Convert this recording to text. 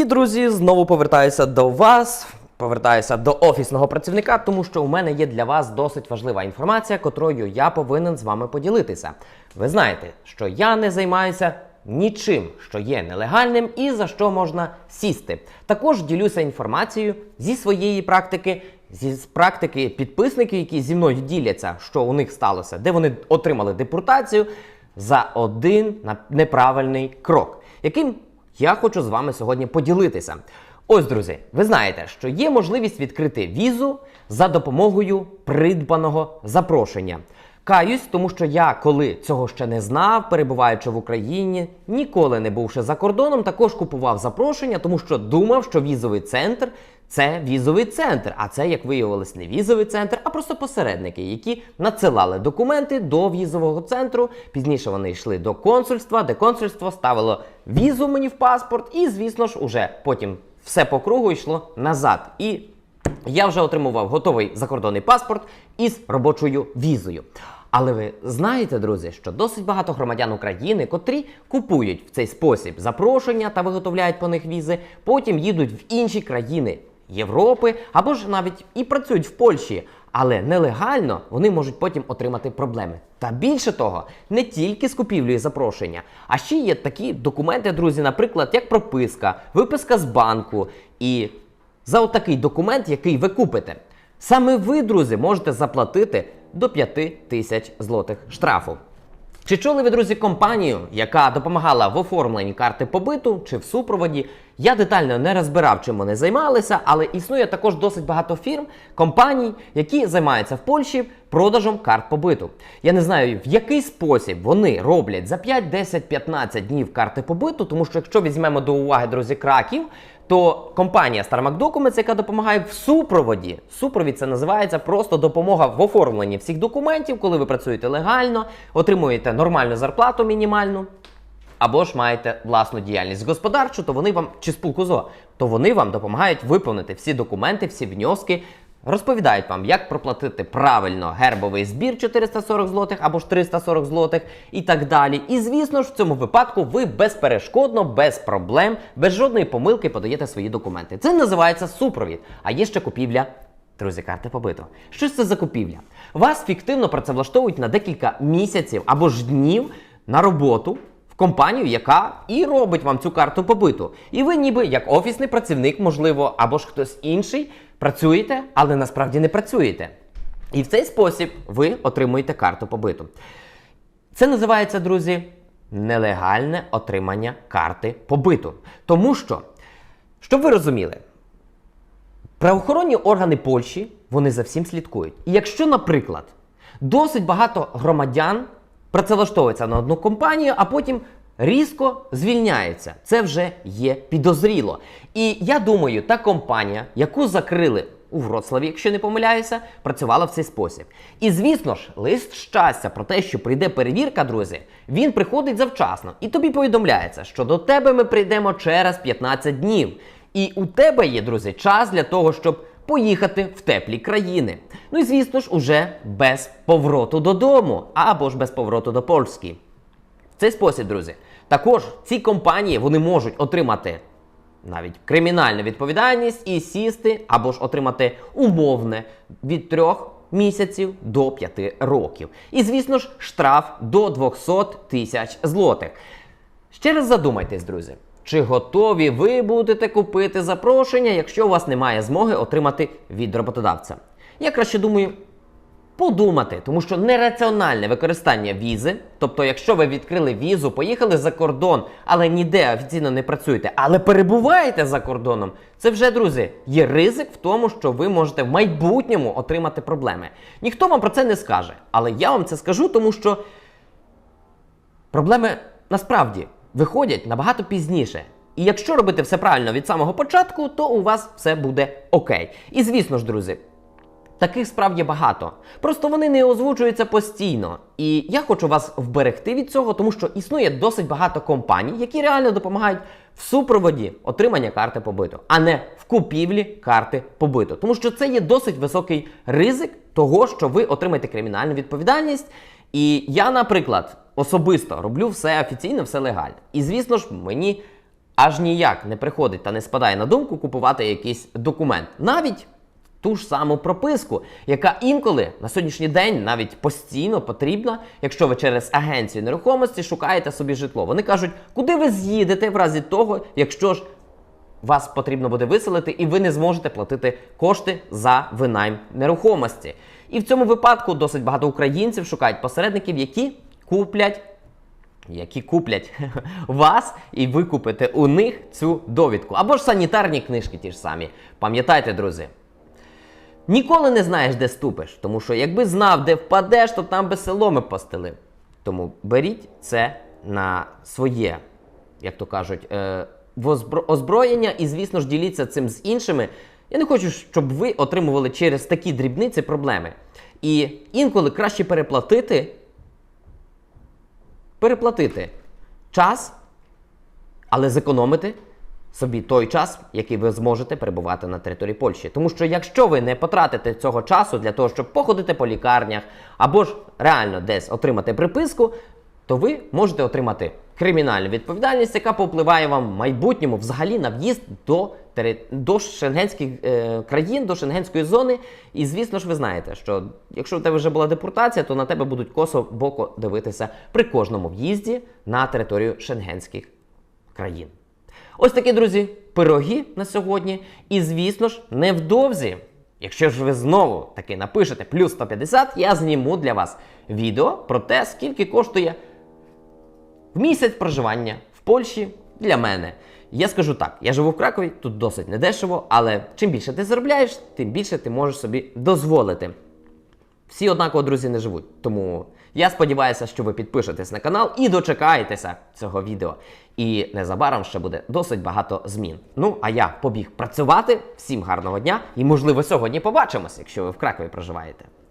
І, друзі, знову повертаюся до вас. Повертаюся до офісного працівника, тому що у мене є для вас досить важлива інформація, котрою я повинен з вами поділитися. Ви знаєте, що я не займаюся нічим, що є нелегальним і за що можна сісти. Також ділюся інформацією зі своєї практики, зі практики підписників, які зі мною діляться, що у них сталося, де вони отримали депортацію за один неправильний крок, яким я хочу з вами сьогодні поділитися. Ось, друзі, ви знаєте, що є можливість відкрити візу за допомогою придбаного запрошення. Каюсь, тому що я, коли цього ще не знав, перебуваючи в Україні, ніколи не бувши за кордоном, також купував запрошення, тому що думав, що візовий центр це візовий центр. А це, як виявилось, не візовий центр, а просто посередники, які надсилали документи до візового центру. Пізніше вони йшли до консульства, де консульство ставило візу мені в паспорт, і, звісно ж, уже потім все по кругу йшло назад. І я вже отримував готовий закордонний паспорт із робочою візою. Але ви знаєте, друзі, що досить багато громадян України, котрі купують в цей спосіб запрошення та виготовляють по них візи, потім їдуть в інші країни Європи або ж навіть і працюють в Польщі. Але нелегально вони можуть потім отримати проблеми. Та більше того, не тільки з купівлею запрошення, а ще є такі документи, друзі, наприклад, як прописка, виписка з банку і за отакий документ, який ви купите. Саме ви, друзі, можете заплатити до 5 тисяч злотих штрафу. Чи чули ви, друзі, компанію, яка допомагала в оформленні карти побиту чи в супроводі? Я детально не розбирав, чим вони займалися, але існує також досить багато фірм, компаній, які займаються в Польщі продажем карт побиту. Я не знаю, в який спосіб вони роблять за 5, 10, 15 днів карти побиту, тому що якщо візьмемо до уваги, друзі, краків, то компанія Starmac Documents, яка допомагає в супроводі. Супровід це називається просто допомога в оформленні всіх документів, коли ви працюєте легально, отримуєте нормальну зарплату мінімальну. Або ж маєте власну діяльність господарчу, то вони вам чи спілку ЗО, то вони вам допомагають виповнити всі документи, всі внески, розповідають вам, як проплатити правильно гербовий збір 440 злотих або ж 340 злотих і так далі. І звісно ж, в цьому випадку ви безперешкодно, без проблем, без жодної помилки подаєте свої документи. Це називається супровід. А є ще купівля. Друзі, карти побито. Що ж це за купівля? Вас фіктивно працевлаштовують на декілька місяців або ж днів на роботу компанію, яка і робить вам цю карту побиту. І ви, ніби як офісний працівник, можливо, або ж хтось інший, працюєте, але насправді не працюєте. І в цей спосіб ви отримуєте карту побиту. Це називається, друзі, нелегальне отримання карти побиту. Тому що, щоб ви розуміли, Правоохоронні органи Польщі вони за всім слідкують. І якщо, наприклад, досить багато громадян працевлаштовується на одну компанію, а потім різко звільняється, це вже є підозріло. І я думаю, та компанія, яку закрили у Вроцлаві, якщо не помиляюся, працювала в цей спосіб. І звісно ж, лист щастя про те, що прийде перевірка, друзі, він приходить завчасно. І тобі повідомляється, що до тебе ми прийдемо через 15 днів. І у тебе є, друзі, час для того, щоб поїхати в теплі країни. Ну і звісно ж, уже без повороту додому або ж без повороту до Польщі. В цей спосіб, друзі, також ці компанії вони можуть отримати навіть кримінальну відповідальність і сісти або ж отримати умовне від трьох місяців до п'яти років. І, звісно ж, штраф до 200 тисяч злотих. Ще раз задумайтесь, друзі. Чи готові ви будете купити запрошення, якщо у вас немає змоги отримати від роботодавця? Я краще думаю подумати, тому що нераціональне використання візи, тобто, якщо ви відкрили візу, поїхали за кордон, але ніде офіційно не працюєте, але перебуваєте за кордоном, це вже, друзі, є ризик в тому, що ви можете в майбутньому отримати проблеми. Ніхто вам про це не скаже, але я вам це скажу, тому що проблеми насправді виходять набагато пізніше. І якщо робити все правильно від самого початку, то у вас все буде окей. І звісно ж, друзі, таких справ є багато. Просто вони не озвучуються постійно. І я хочу вас вберегти від цього, тому що існує досить багато компаній, які реально допомагають в супроводі отримання карти побиту, а не в купівлі карти побиту. Тому що це є досить високий ризик того, що ви отримаєте кримінальну відповідальність. І я, наприклад, особисто роблю все офіційно, все легально. І звісно ж, мені аж ніяк не приходить та не спадає на думку купувати якийсь документ. Навіть ту ж саму прописку, яка інколи на сьогоднішній день навіть постійно потрібна, якщо ви через агенцію нерухомості шукаєте собі житло. Вони кажуть, куди ви з'їдете в разі того, якщо ж вас потрібно буде виселити, і ви не зможете платити кошти за винайм нерухомості. І в цьому випадку досить багато українців шукають посередників, які куплять. Які куплять вас і ви купите у них цю довідку. Або ж санітарні книжки ті ж самі. Пам'ятайте, друзі, ніколи не знаєш, де ступиш, тому що якби знав, де впадеш, то там би селоми постелив. Тому беріть це на своє, як то кажуть, е, озброєння, і, звісно ж, діліться цим з іншими. Я не хочу, щоб ви отримували через такі дрібниці проблеми. І інколи краще переплатити, переплатити час, але зекономити собі той час, який ви зможете перебувати на території Польщі. Тому що якщо ви не потратите цього часу для того, щоб походити по лікарнях або ж реально десь отримати приписку, то ви можете отримати кримінальну відповідальність, яка повпливає вам в майбутньому взагалі на в'їзд до, до шенгенських е, країн, до шенгенської зони. І звісно ж, ви знаєте, що якщо в тебе вже була депортація, то на тебе будуть косо боко дивитися при кожному в'їзді на територію шенгенських країн. Ось такі, друзі, пироги на сьогодні. І, звісно ж, невдовзі, якщо ж ви знову таки напишете плюс 150, я зніму для вас відео про те, скільки коштує в місяць проживання в Польщі для мене. Я скажу так: я живу в Кракові, тут досить недешево, але чим більше ти заробляєш, тим більше ти можеш собі дозволити. Всі однаково, друзі, не живуть. Тому я сподіваюся, що ви підпишетесь на канал і дочекаєтеся цього відео. І незабаром ще буде досить багато змін. Ну, а я побіг працювати. Всім гарного дня і, можливо, сьогодні побачимось, якщо ви в Кракові проживаєте.